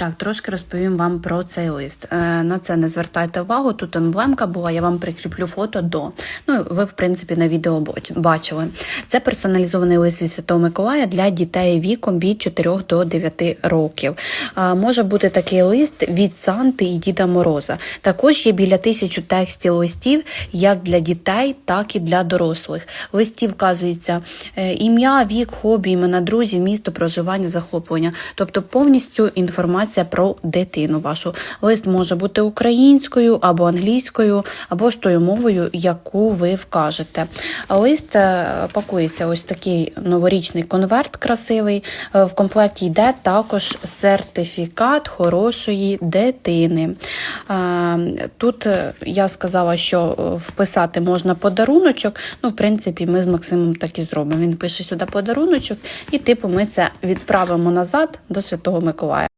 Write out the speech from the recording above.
Так, трошки розповім вам про цей лист. Е, На це не звертайте увагу. Тут емблемка була, я вам прикріплю фото до. Ну, ви, в принципі, на відео бачили. Це персоналізований лист від Святого Миколая для дітей віком від 4 до 9 років. Може бути такий лист від Санти і Діда Мороза. Також є біля тисячу текстів листів як для дітей, так і для дорослих. В листі вказується е, ім'я, вік, хобі, імена друзів, місто проживання, захоплення, тобто повністю інформація про дитину вашу. Лист може бути українською або англійською, або ж тою мовою, яку ви вкажете. Лист е, пакується ось такий новорічний конверт красивий. Е, В комплекті йде також сертифікат хорошої дитини. Е, Тут я сказала, що вписати можна подаруночок. Ну, в принципі, ми з Максимом так і зробимо. Він пише сюди подаруночок, і типу ми це відправимо назад до Святого Миколая.